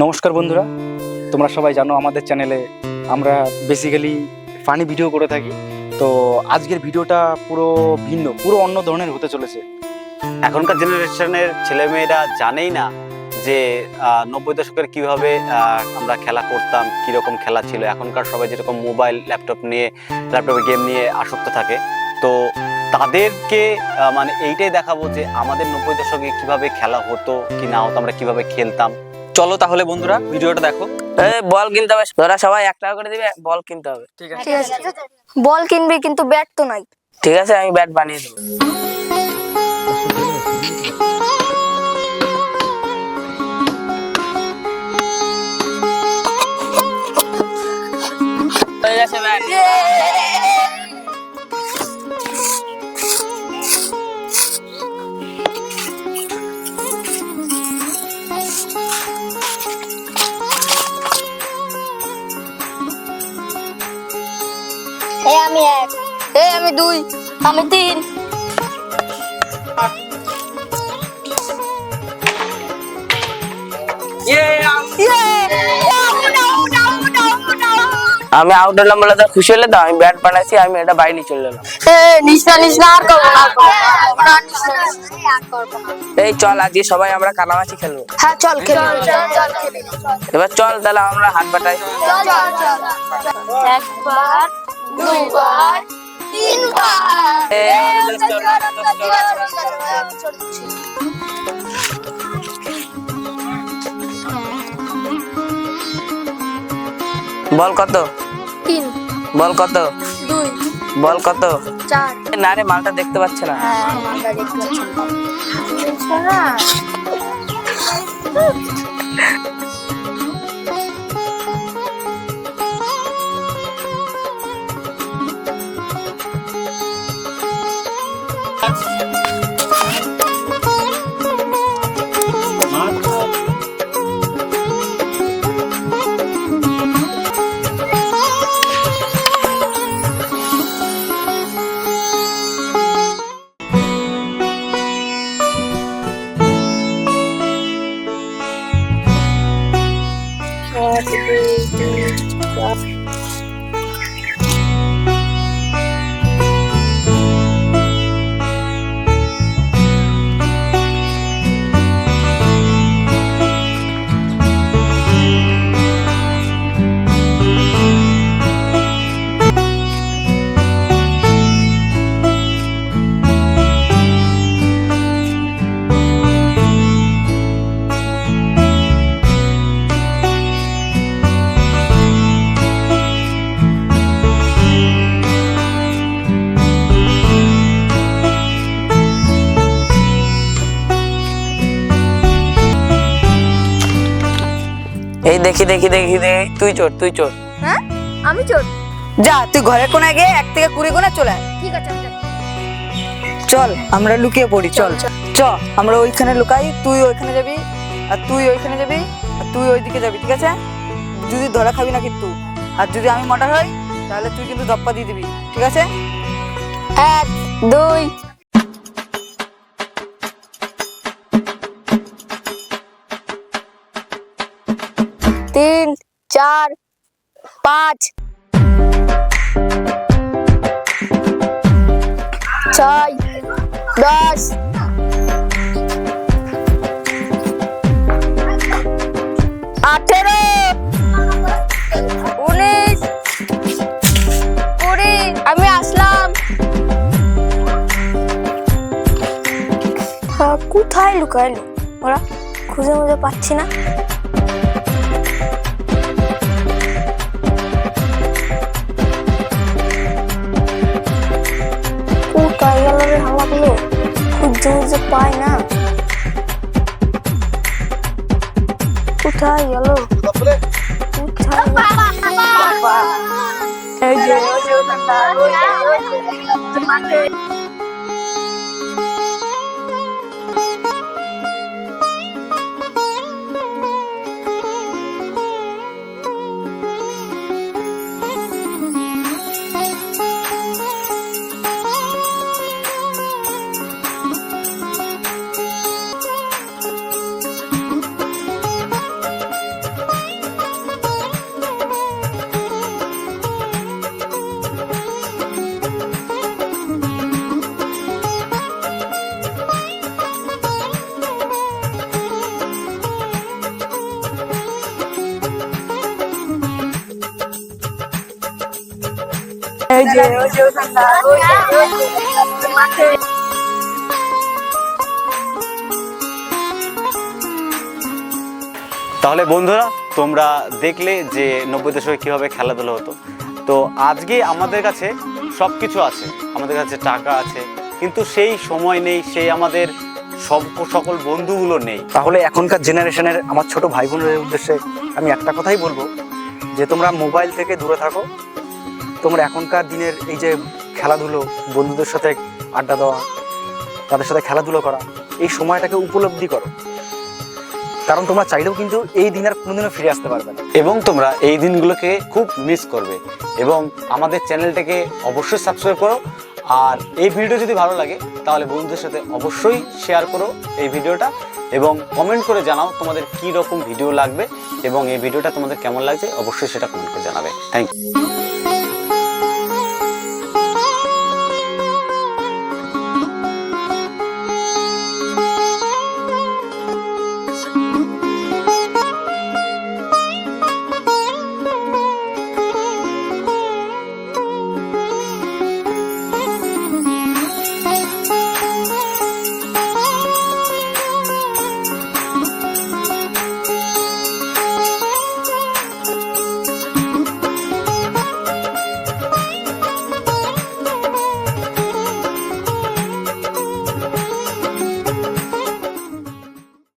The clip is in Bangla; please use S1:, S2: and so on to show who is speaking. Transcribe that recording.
S1: নমস্কার বন্ধুরা, তোমরা সবাই জানো আমাদের চ্যানেলে আমরা বেসিক্যালি ফানি ভিডিও করে থাকি। তো আজকের ভিডিওটা পুরো ভিন্ন, পুরো অন্য ধরনের হতে চলেছে।
S2: এখনকার জেনারেশনের ছেলেমেয়েরা জানেই না যে নব্বই দশকের কীভাবে আমরা খেলা করতাম, কীরকম খেলা ছিল। এখনকার সবাই যেরকম মোবাইল ল্যাপটপ নিয়ে ল্যাপটপে গেম নিয়ে আসক্ত থাকে। তো তাদেরকে মানে এইটাই দেখাবো যে আমাদের নব্বই দশকে কীভাবে খেলা হতো, কি না হতো, আমরা কীভাবে খেলতাম।
S1: চলো তাহলে বন্ধুরা ভিডিওটা দেখো।
S3: বল কিনতে হবে। তোরা সবাই এক টাকা করে দিবে বল কিনতে হবে।
S1: ঠিক আছে।
S4: ঠিক আছে। বল কিনবি কিন্তু ব্যাট তো নাই।
S3: ঠিক আছে আমি ব্যাট বানিয়ে দেবো।
S4: এ আমি এক এ আমি দুই আমি তিন।
S3: আমি আউট হলাম বলে তো খুশি হলে তো আমি ব্যাট বানাইছি আমি এটা বাইরে চলে এলাম।
S4: আর করব না।
S3: এই চল আজকে সবাই আমরা কানামাছি খেলব।
S4: হ্যাঁ চল খেলি। চল চল খেলি।
S3: এবার চল তাহলে আমরা হাত বাটাই।
S4: চল চল চল। একবার তিনবার।
S3: বল কত?
S4: তিন।
S3: বল কত?
S4: দুই।
S3: বল কত?
S4: চার।
S3: না রে মালটা দেখতে পাচ্ছে না।
S4: হ্যাঁ আমরা দেখতে পাচ্ছি। না
S3: দেখি দেখি দেখি দেখি তুই চোর তুই চোর।
S4: হ্যাঁ? আমি চোর?
S5: যা তুই ঘরে কোনায় গিয়ে এক থেকে কুড়ি গোনা চলে আয়।
S4: ঠিক আছে আমি যাচ্ছি।
S5: চল আমরা লুকিয়ে পড়ি চল চ আমরা ওইখানে লুকাই তুই ওইখানে যাবি আর তুই ওইখানে যাবি আর তুই ওইদিকে যাবি ঠিক আছে? যদি ধরা খাবি না কিন্তু। আর যদি আমি মটার হই তাহলে তুই কিন্তু দপ্পা দিয়ে দিবি ঠিক আছে?
S4: এক দুই তিন চার পাঁচ। ছয় দশ। আঠেরো। উনিশ। কুড়ি। আমি আসলাম। হ্যাঁ, কোথায় লুকাইলো ওরা খুঁজে খুঁজে পাচ্ছি না। খুঁজে পাই না কোথায় গেল কোথায়
S2: তাহলে বন্ধুরা, তোমরা দেখলে যে নব্বই দশকে কীভাবে খেলাধুলা হতো। তো আজকে আমাদের কাছে সব কিছু আছে, আমাদের কাছে টাকা আছে, কিন্তু সেই সময় নেই, সেই আমাদের সব সকল বন্ধুগুলো নেই।
S1: তাহলে এখনকার জেনারেশনের আমার ছোট ভাই বোনের উদ্দেশ্যে আমি একটা কথাই বলব, যে তোমরা মোবাইল থেকে দূরে থাকো তোমরা এখনকার দিনের এই যে খেলাধুলো, বন্ধুদের সাথে আড্ডা দেওয়া, তাদের সাথে খেলাধুলো করা, এই সময়টাকে উপলব্ধি করো। কারণ তোমরা চাইলেও কিন্তু এই দিন আর কোনোদিনও ফিরে আসতে পারবে না।
S2: এবং তোমরা এই দিনগুলোকে খুব মিস করবে। এবং আমাদের চ্যানেলটাকে অবশ্যই সাবস্ক্রাইব করো। আর এই ভিডিও যদি ভালো লাগে, তাহলে বন্ধুদের সাথে অবশ্যই শেয়ার করো এই ভিডিওটা এবং কমেন্ট করে জানাও তোমাদের কী রকম ভিডিও লাগবে এবং এই ভিডিওটা তোমাদের কেমন লাগছে। অবশ্যই সেটা কমেন্ট করে জানাবে। Thank you